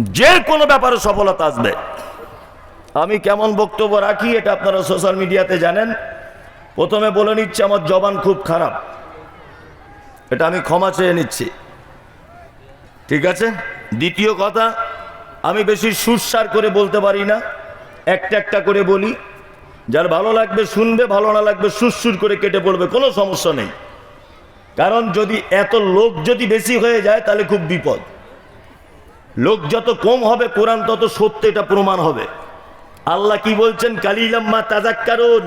যে কোনো ব্যাপারে সফলতা আসবে। আমি কেমন বক্তব্য রাখি এটা আপনারা সোশ্যাল মিডিয়াতে জানেন। প্রথমে বলে নিচ্ছি, আমার জবান খুব খারাপ। এটা আমি ক্ষমা চেয়ে নিচ্ছি। ঠিক আছে? দ্বিতীয় কথা, আমি বেশি সুরসার করে বলতে পারি না। একটা একটা করে বলি। যার ভালো লাগবে শুনবে, ভালো না লাগবে সুরসুর করে কেটে পড়বে, কোনো সমস্যা নেই। কারণ যদি এত লোক যদি বেশি হয়ে যায়, তাহলে খুব বিপদ। লোক যত কম হবে, কোরআন তত সত্য এটা প্রমাণ হবে। আল্লাহ কি বলছেন? কালিলাম্মা তাজাক কারণ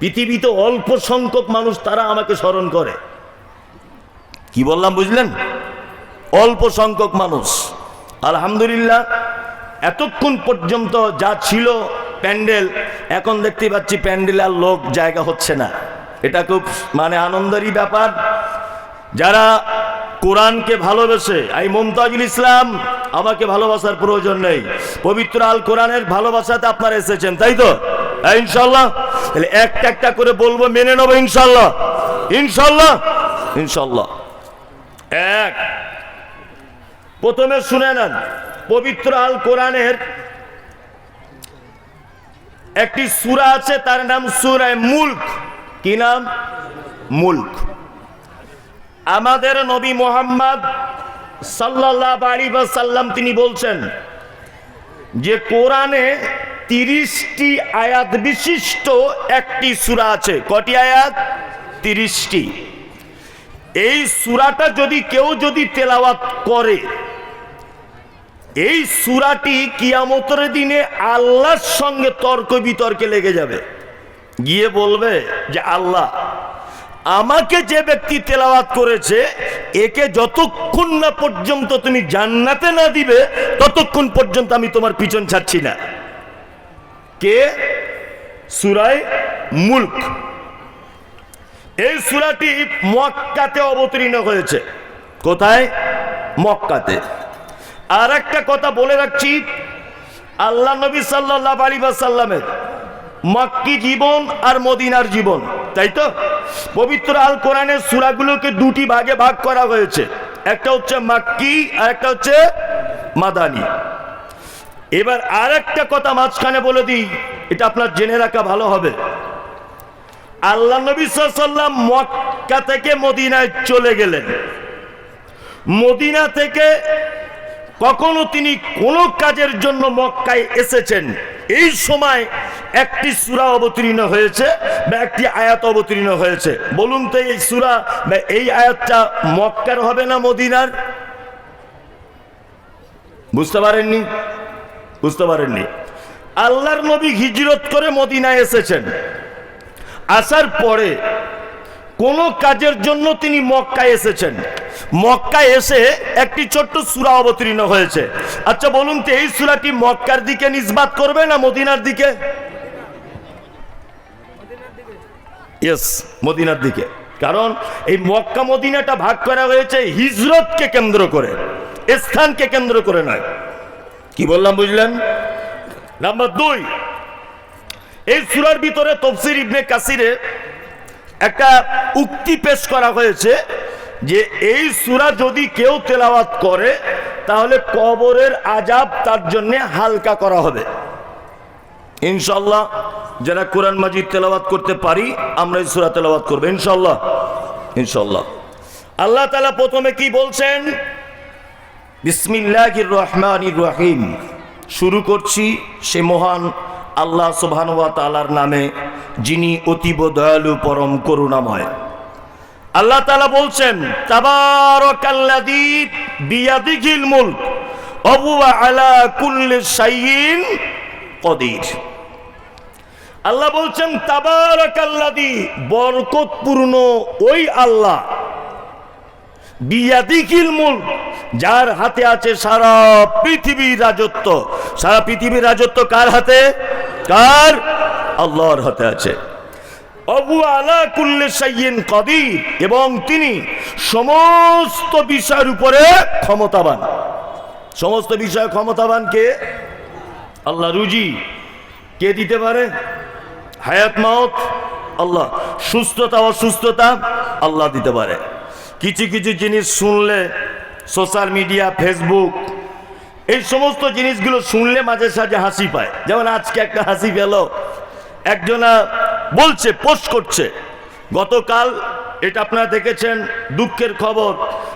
পৃথিবীতে অল্প সংখ্যক মানুষ তারা আমাকে স্মরণ করে। কি বললাম, বুঝলেন? অল্প সংখ্যক মানুষ। আলহামদুলিল্লাহ, এতক্ষণ পর্যন্ত যা ছিল প্যান্ডেল, এখন দেখতে পাচ্ছি প্যান্ডেল আর লোক জায়গা হচ্ছে না। এটা খুব মানে আনন্দেরই ব্যাপার। যারা কোরআনকে ভালোবেসে এই মমতাজুল ইসলাম আমাকে ভালোবাসার প্রয়োজন নেই। পবিত্র আল কোরআনের ভালোবাসাতে আপনারা এসেছেন তাই তো? হ্যাঁ, ইনশাল্লাহ। তাহলে একটা একটা করে বলব মেনে নেব ইনশাল্লাহ। ইনশাল্লাহ। ইনশাল্লাহ। এক। প্রথমে শুনে নেন পবিত্র আল কোরআনের একটি সূরা আছে তার নাম সূরায় মুল্ক। কি নাম? মুল্ক। আমাদের নবী মোহাম্মদ সাল্লাম তিনি বলছেন যে কোরআনে তিরিশটি আয়াত বিশিষ্ট একটি সূরা আছে। কটি আয়াত? তিরিশটি। এই সূরাটা যদি কেউ যদি তেলাওয়াত করে, এই সূরাটি কিয়ামতের দিনে আল্লাহর সঙ্গে তর্ক বিতর্কে লেগে যাবে। গিয়ে বলবে যে আল্লাহ আমাকে যে ব্যক্তি তেলাওয়াত করেছে, একে যতক্ষণ না পর্যন্ত তুমি জান্নাতে না দিবে, ততক্ষণ পর্যন্ত আমি তোমার পিছন ছাড়ছি না। কে? সুরায় মুল্ক। এই সুরাটি মক্কাতে অবতীর্ণ হয়েছে। কোথায়? মক্কাতে। আর একটা কথা বলে রাখছি, আল্লাহ নবী সাল্লাহ আলী সাল্লামের মক্কি জীবন আর মদিনার জীবন। তাই তো? পবিত্র আল কোরআনের সুরাগুলোকে দুটি ভাগে ভাগ করা হয়েছে। একটা হচ্ছে মাক্কি, আর একটা হচ্ছে মাদানি। এবার আর একটা কথা মাঝখানে বলে দিই, এটা আপনার জেনে রাখা ভালো হবে। আল্লাহ নবী সাল্লাম মক্কা থেকে মদিনায় চলে গেলেন। মদিনা থেকে কখনো তিনি কোনো কাজের জন্য মক্কায় এসেছেন। এই সময় একটি সূরা অবতীর্ণ হয়েছে বা একটি আয়াত অবতীর্ণ হয়েছে। বলুন তো এই সূরা বা এই আয়াতটা মক্কার হবে না মদিনার? বুঝতে পারেননি? বুঝতে পারেননি। আল্লাহর নবী হিজরত করে মদিনায় এসেছেন। আসার পরে কোন কাজের জন্য তিনি মক্কায় এসেছেন। মক্কায় এসে একটি ছোট্ট সূরা অবতীর্ণ হয়েছে। আচ্ছা বলুন তো এই সূরাটি মক্কার দিকে নিসবাত করবে না মদিনার দিকে? ইয়েস মদিনার দিকে। কারণ এই মক্কা মদিনাটা ভাগ করা হয়েছে হিজরতকে কেন্দ্র করে, স্থানকে কেন্দ্র করে নয়। কি বললাম, বুঝলেন? নাম্বার দুই, এই সুরার ভিতরে তফসির ইবনে কাসিরে একটা উক্তি পেশ করা হয়েছে যে এই সুরা যদি কেউ তেলাওয়াত করে, তাহলে কবরের আজাব তার জন্য হালকা করা হবে। ইনশাল্লাহ যারা কোরআন মাজিদ তেলাওয়াত করতে পারি, আমরা সুরা তেলাওয়াত করব ইনশাল্লাহ ইনশাল্লাহ আল্লাহ তালা প্রথমে কি বলছেন? বিসমিল্লাহির রহমানির রহিম। শুরু করছি সে মহান আল্লাহ সুবহানুয়া তালার নামে, যিনি অতীব দয়ালু, পরম করুণাময়। আল্লাহ তালা বলছেন, তাবারাকাল্লাযী বিয়াদিহিল মুলক অবুয়া আলা কুল্লি শাইইন কদির। আল্লাহ বলছেন, তাবারাকাল্লাযী, বরকতপূর্ণ ওই আল্লাহ মুলক, যার হাতে আছে সারা পৃথিবীর রাজত্ব। সারা পৃথিবীর রাজত্ব কার হাতে? কার? আল্লাহর হাতে আছে। অবু আলা কুল্লে সাইয়েন কদির এবং তিনি সমস্ত বিষয়ের উপরে ক্ষমতাবান। সমস্ত বিষয়ে ক্ষমতাবান কে? আল্লাহ রুজি। কে দিতে পারে? হায়াত মাওত আল্লাহ, সুস্থতা, অসুস্থতা আল্লাহ দিতে পারে। কিছু কিছু জিনিস শুনলে, সোশ্যাল মিডিয়া, ফেসবুক, এই সমস্ত জিনিসগুলো শুনলে মাঝে সাঝে হাসি পায়। যেমন আজকে একটা হাসি পেল, একজনা বলছে, পোস্ট করছে, গতকাল এটা আপনারা দেখেছেন, দুঃখের খবর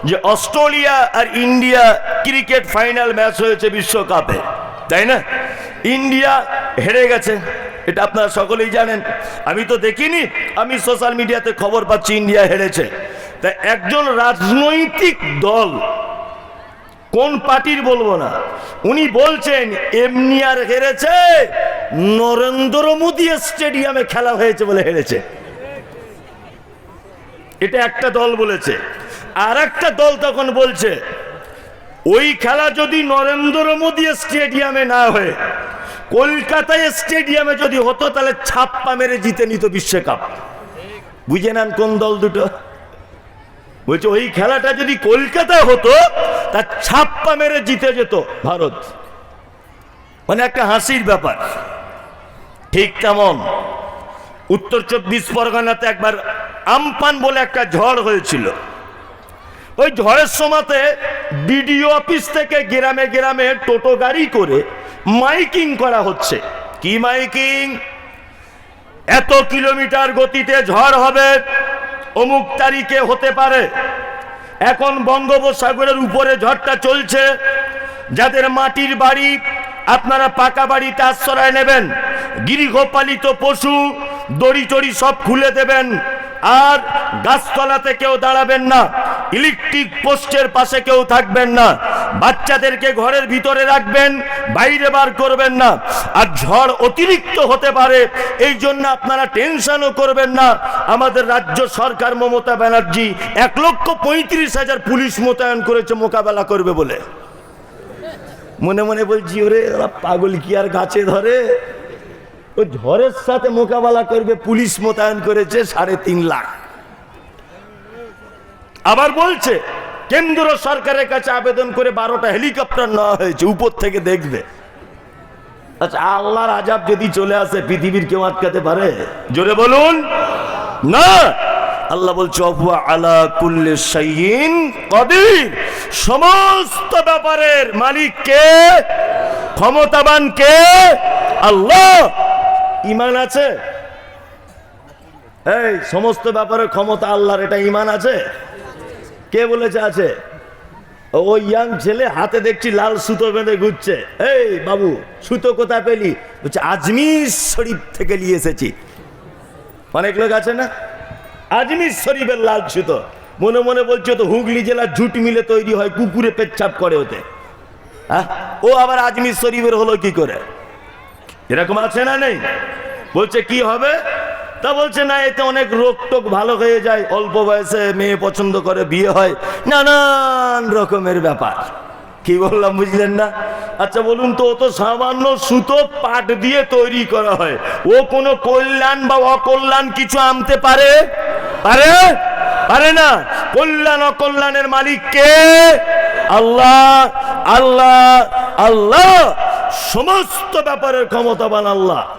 যে অস্ট্রেলিয়া আর ইন্ডিয়া ক্রিকেট ফাইনাল ম্যাচ হয়েছে বিশ্বকাপে। তাই না? ইন্ডিয়া হেরে গেছে। এটা আপনারা সকলেই জানেন। আমি তো দেখিনি, আমি সোশ্যাল মিডিয়াতে খবর পাচ্ছি ইন্ডিয়া হেরেছে। তা একজন রাজনৈতিক দল, কোন পার্টির বলব না, উনি বলছেন, এমনি আর হেরেছে, নরেন্দ্র মোদী স্টেডিয়ামে খেলা হয়েছে বলে হেরেছে। এটা একটা দল বলেছে। আর একটা দল তখন বলছে, ওই খেলা যদি নরেন্দ্র মোদী স্টেডিয়ামে না হয়ে কলকাতায় স্টেডিয়ামে যদি হতো, তাহলে ছাপ্পা মেরে জিতে নিত বিশ্বকাপ। বুঝে নেন কোন দল দুটো? বলছে, ওই খেলাটা যদি কলকাতায় হতো, তা ছাপ্পা মেরে জিতে যেত ভারত। মানে একটা হাসির ব্যাপার। ঠিক তেমন। উত্তর চব্বিশ পরগনাতে একবার আমপান বলে একটা ঝড় হয়েছিল। ওই ঝড়ের সময়তে বিডিও অফিস থেকে গ্রামে গ্রামে টোটো গাড়ি করে মাইকিং করা হচ্ছে। কি মাইকিং? এত কিলোমিটার গতিতে ঝড় হবে, অমুক তারিখে হতে পারে। এখন বঙ্গোপসাগরের উপরে ঝড়টা চলছে, যাদের মাটির বাড়ি আপনারা পাকা বাড়িতে আশ্রয় নেবেন, গৃহপালিত পশু, দড়ি চড়ি সব খুলে দেবেন। আর গাছতলাতে কেউ দাঁড়াবেন না, ইলেকট্রিক পোস্টের পাশে কেউ থাকবেন না, বাচ্চাদেরকে ঘরের ভিতরে রাখবেন, বাইরে বার করবেন না, আর ঝড় অতিরিক্ত হতে পারে এই জন্য আপনারা টেনশনও করবেন না। আমাদের রাজ্য সরকার মমতা ব্যানার্জি এক লক্ষ পঁয়ত্রিশ হাজার পুলিশ মোতায়েন করেছে, মোকাবেলা করবে বলে। মনে মনে বলছি ওরে পাগল কি আর গাছে ধরে? ও ঝড়ের সাথে মোকাবেলা করবে, পুলিশ মোতায়েন করেছে সাড়ে তিন লাখ। আবার বলছে, কেন্দ্র সরকারের কাছে আবেদন করে বারোটা হেলিকপ্টার নেওয়া হয়েছে, উপর থেকে দেখবে। আচ্ছা আল্লাহর আজাব যদি চলে আসে, পৃথিবীর কেউ আটকাতে পারে? জোরে বলুন। না! আল্লাহ বলছে অফুয়া আলা কুল্লে সাইয়িন কদির। সমস্ত ব্যাপারের মালিক কে ক্ষমতাবান কে আল্লাহ ইমান আছে? এই, সমস্ত ব্যাপারে ক্ষমতা আল্লাহর, এটা ইমান আছে? কে বলেছে আছে? ওই ইয়াং ছেলে হাতে দেখছি লাল সুতো বেঁধে ঘুরছে। এই, বাবু, সুতো কোথায় পেলি? বলছে, আজমির শরীফ থেকে নিয়ে এসেছি। অনেক লোক আছে না? আজমির শরীফের লাল সুতো। মনে মনে বলছে, তো হুগলি জেলার ঝুট মিলে তৈরি হয়, কুকুরে পেচ্ছাপ করে ওতে। হ্যাঁ ও আবার আজমির শরীফের হলো কি করে? এরকম আছে না নেই? বলছে, কি হবে? তা বলছে, না, এতে অনেক রোগ টোক ভালো হয়ে যায়, অল্প বয়সে মেয়ে পছন্দ করে বিয়ে হয়। নানান রকমের ব্যাপার। কি বললাম, বুঝলেন না? আচ্ছা বলুন তো তো সামান্য সুতো পাট দিয়ে তৈরি করা হয়, ও কোনো কল্যাণ বা অকল্যাণ কিছু আনতে পারে? পারে? পারে না। কল্যাণ, অকল্যাণের মালিক কে? আল্লাহ আল্লাহ আল্লাহ। সমস্ত ব্যাপারের ক্ষমতাবান আল্লাহ।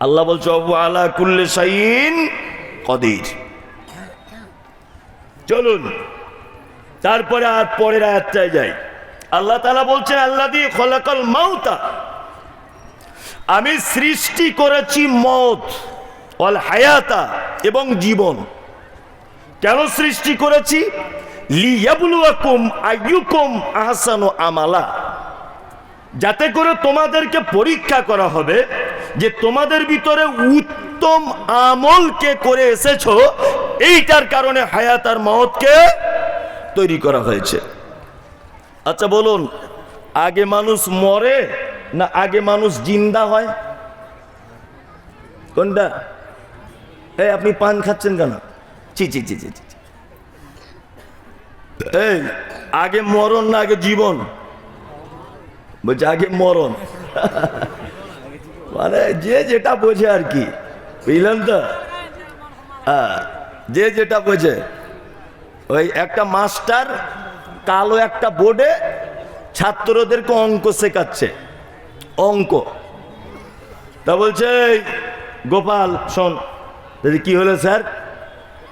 আল্লাহ বলছে অবু আলা কুল্লে সাইন কদির। চলুন, তারপরে আর পরের আয়াতটায় যাই। আল্লাহ তালা বলছেন আল্লাহ দিয়ে খলাকল মাউতা। আমি সৃষ্টি করেছি মত অল হায়াতা এবং জীবন। কেন সৃষ্টি করেছি? লিয়াবুলুয়াকুম আইয়ুকুম আহসানু আমালা। যাতে করে তোমাদেরকে পরীক্ষা করা হবে যে তোমাদের ভিতরে উত্তম আমলকে করে এসেছ, এইটার কারণে হায়াত আর মহৎকে তৈরি করা হয়েছে। আচ্ছা বলুন, আগে মানুষ মরে না আগে মানুষ জিন্দা হয়? কোনটা? এই, আপনি পান খাচ্ছেন কেন? ছি ছি ছি ছি। এই, আগে মরণ না আগে জীবন? বলছে আগে মরণ। মানে যে যেটা বোঝে আর কি, বুঝলেন তো? হ্যাঁ যে যেটা বোঝে। ওই একটা মাস্টার কালো একটা বোর্ডে ছাত্রদেরকে অঙ্ক শেখাচ্ছে, অঙ্ক। তা বলছে গোপাল, শোন যদি কি হলো স্যার?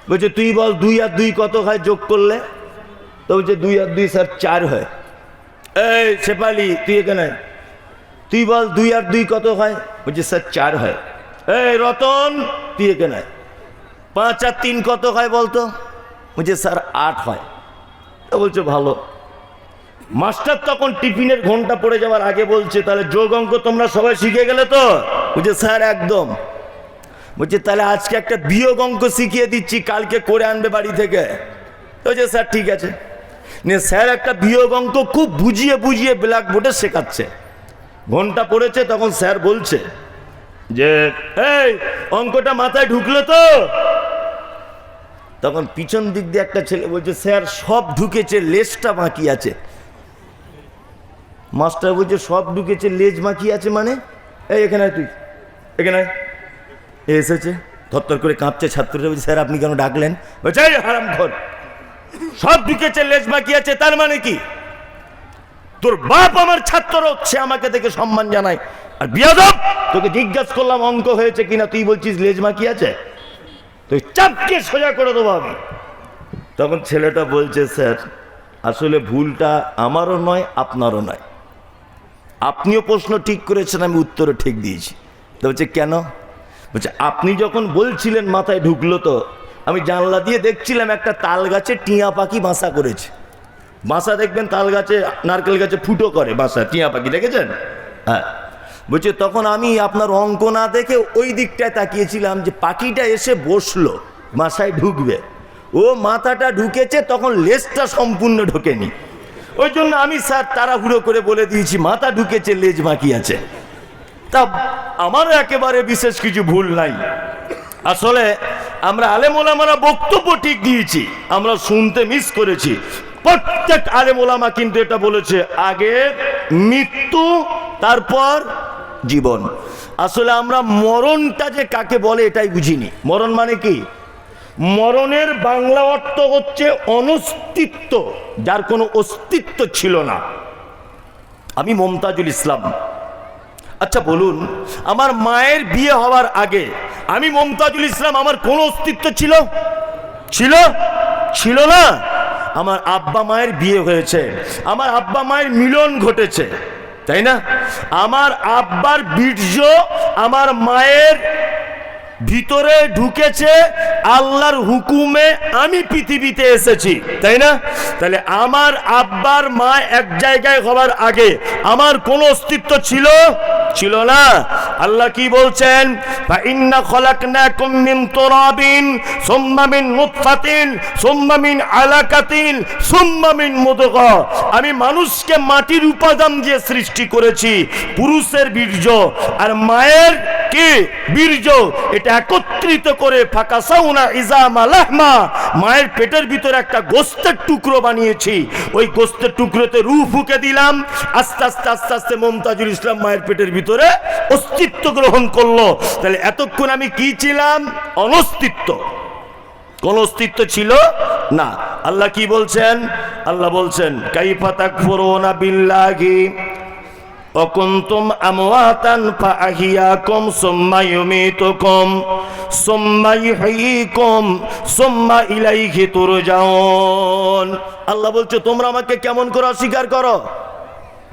বলছে, তুই বল, দুই আর দুই কত হয় যোগ করলে? তো বলছে, দুই আর দুই স্যার, চার হয়। এই শেপালি তুই এখানে? তুই বল, দুই আর দুই কত হয়? বলছে, স্যার, চার হয়। এই রতন, তুই এখানে? পাঁচ আর তিন কত হয় বলতো? বলছে, স্যার, আট হয়। তা বলছে, ভালো। মাস্টার তখন টিফিনের ঘণ্টা পড়ে যাওয়ার আগে বলছে, তাহলে যোগ অঙ্ক তোমরা সবাই শিখে গেলে তো? বলছে, স্যার, একদম। বলছে, তাহলে আজকে একটা বিয়োগ অঙ্ক শিখিয়ে দিচ্ছি, কালকে করে আনবে বাড়ি থেকে। বলছে, স্যার, ঠিক আছে। নিয়ে স্যার একটা বিয়োগ অঙ্ক খুব বুঝিয়ে বুঝিয়ে ব্ল্যাকবোর্ডে শেখাচ্ছে। ঘণ্টা পড়েছে, তখন স্যার বলছে যে, এই, অঙ্কটা মাথায় ঢুকলো তো? তখন পিছন দিক দিয়ে একটা ছেলে বলছে, স্যার, সব ঢুকেছে, লেজটা বাকি আছে। মাস্টার বলছে, সব ঢুকেছে, লেজ বাকি আছে মানে? এই, এখানে তুই, এখানে এসেছে থরথর করে কাঁপছে ছাত্ররা বলছে, স্যার, আপনি কেন ডাকলেন? বলছে, "এই হারাম ঘর সব ঢুকেছে লেজ বাকি আছে, তার মানে কি? তোর বাপ আমার ছাত্র, সে আমাকে দেখে সম্মান জানায়। আর বিয়াদব, তোকে জিজ্ঞাসা করলাম, অঙ্ক হয়েছে কিনা? তুই বলছিস লেজ বাকি আছে? তুই চাপকে সোজা করে দেবো আমি। তখন ছেলেটা বলছে, স্যার, আসলে ভুলটা আমারও নয়, আপনারও নয়। আপনিও প্রশ্ন ঠিক করেছেন, আমি উত্তরও ঠিক দিয়েছি। তো বলছে, কেন? বলছে, আপনি যখন বলছিলেন মাথায় ঢুকলো তো আমি জানলা দিয়ে দেখছিলাম একটা তাল গাছে টিয়া পাখি বাসা করেছে। বাসা দেখবেন তাল গাছে নারকেল গাছে ফুটো করে বাসা, টিয়া পাখি, দেখেছেন? হ্যাঁ। বলছে, তখন আমি আপনার অঙ্ক না দেখে ওই দিকটায় তাকিয়েছিলাম যে পাখিটা এসে বসল, বাসায় ঢুকবে। ও মাথাটা ঢুকেছে, তখন লেজটা সম্পূর্ণ ঢোকেনি। ওই জন্য আমি স্যার তাড়াহুড়ো করে বলে দিয়েছি, মাথা ঢুকেছে, লেজ বাকি আছে। তা আমারও একেবারে বিশেষ কিছু ভুল নাই। আসলে আমরা আলেমোলামারা বক্তব্য ঠিক দিয়েছি, আমরা শুনতে মিস করেছি। প্রত্যেক আলেমোলামা কিন্তু এটা বলেছে, আগে মৃত্যু, তারপর জীবন। আসলে আমরা মরণটা যে কাকে বলে এটাই বুঝিনি। মরণ মানে কি? মরণের বাংলা অর্থ হচ্ছে অনস্তিত্ব, যার কোনো অস্তিত্ব ছিল না। আমি মমতাজুল ইসলাম। আচ্ছা বলুন, আমার মায়ের বিয়ে হওয়ার আগে আমি মমতাজুল ইসলাম, আমার কোনো অস্তিত্ব ছিল? ছিল? ছিল না। আমার আব্বা মায়ের বিয়ে হয়েছে। আমার আব্বা মায়ের মিলন ঘটেছে। তাই না? আমার আব্বার বীর্য আমার মায়ের ভিতরে ঢুকেছে আল্লাহর হুকুমে আমি পৃথিবীতে এসেছি, তাই না? তাহলে আমার আব্বার মা এক জায়গায় হবার আগে আমার কোন অস্তিত্ব ছিল? ছিল না। আল্লাহ কি বলছেন? ইন্না খলাকনাকুম মিন তুরাবিন, সুম্মা মিন নুতফাতিন, সুম্মা মিন আলাকাতিন, সুম্মা মিন মুদগা। আমি মানুষকে মাটির উপাদান দিয়ে সৃষ্টি করেছি, পুরুষের বীর্য, আর মায়ের কি? বীর্য এটা একত্রিত করে ফাঁকা সাউনা ইজামা লাহমা, মায়ের পেটের ভিতরে একটা গোস্তের টুকরো বানিয়েছি। ওই গোস্তের টুকরোতে রু ফুকে দিলাম। আস্তে আস্তে আস্তে আস্তে মমতাজুল ইসলাম মায়ের পেটের ভিতরে অস্তিত্ব গ্রহণ করল। তাহলে এতক্ষণ আমি কি ছিলাম? অনস্তিত্ব। কোন অস্তিত্ব ছিল? না। আল্লাহ কি বলছেন? আল্লাহ বলছেন, কাইফা তাকফুরুনা বিল্লাহি। وكنتم أمواتا فأحياكم ثم يميتكم ثم يحييكم ثم إليه ترجعون আল্লাহ বলছে তোমরা আমাকে কেমন করে অস্বীকার করো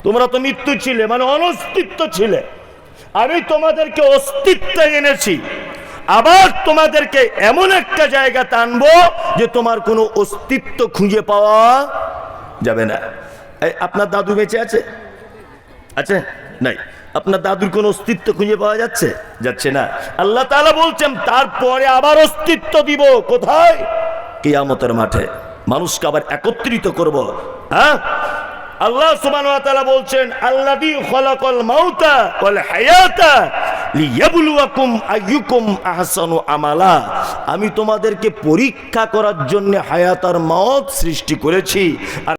তোমরা তো মৃত্যু ছিলে মানে অনস্তিত্ব ছিলে আমি তোমাদেরকে অস্তিত্ব এনেছি আবার তোমাদেরকে এমন একটা জায়গা টানবো যে তোমার কোনো অস্তিত্ব খুঁজে পাওয়া যাবে না এই, আপনার দাদু বেঁচে আছে আছে? নাই। আপনার দাদুর কোন অস্তিত্ব খুঁজে পাওয়া যাচ্ছে? যাচ্ছে না। আল্লাহ তাআলা বলছেন, তারপরে আবার অস্তিত্ব দিব। কোথায়? কিয়ামতের মাঠে। মানুষকে আবার একত্রিত করব। হ্যাঁ? আল্লাহ তাআলা বলছেন আহসানু আমালা। আমি তোমাদেরকে পরীক্ষা করার জন্য হায়াত আর মাউত সৃষ্টি করেছি। আর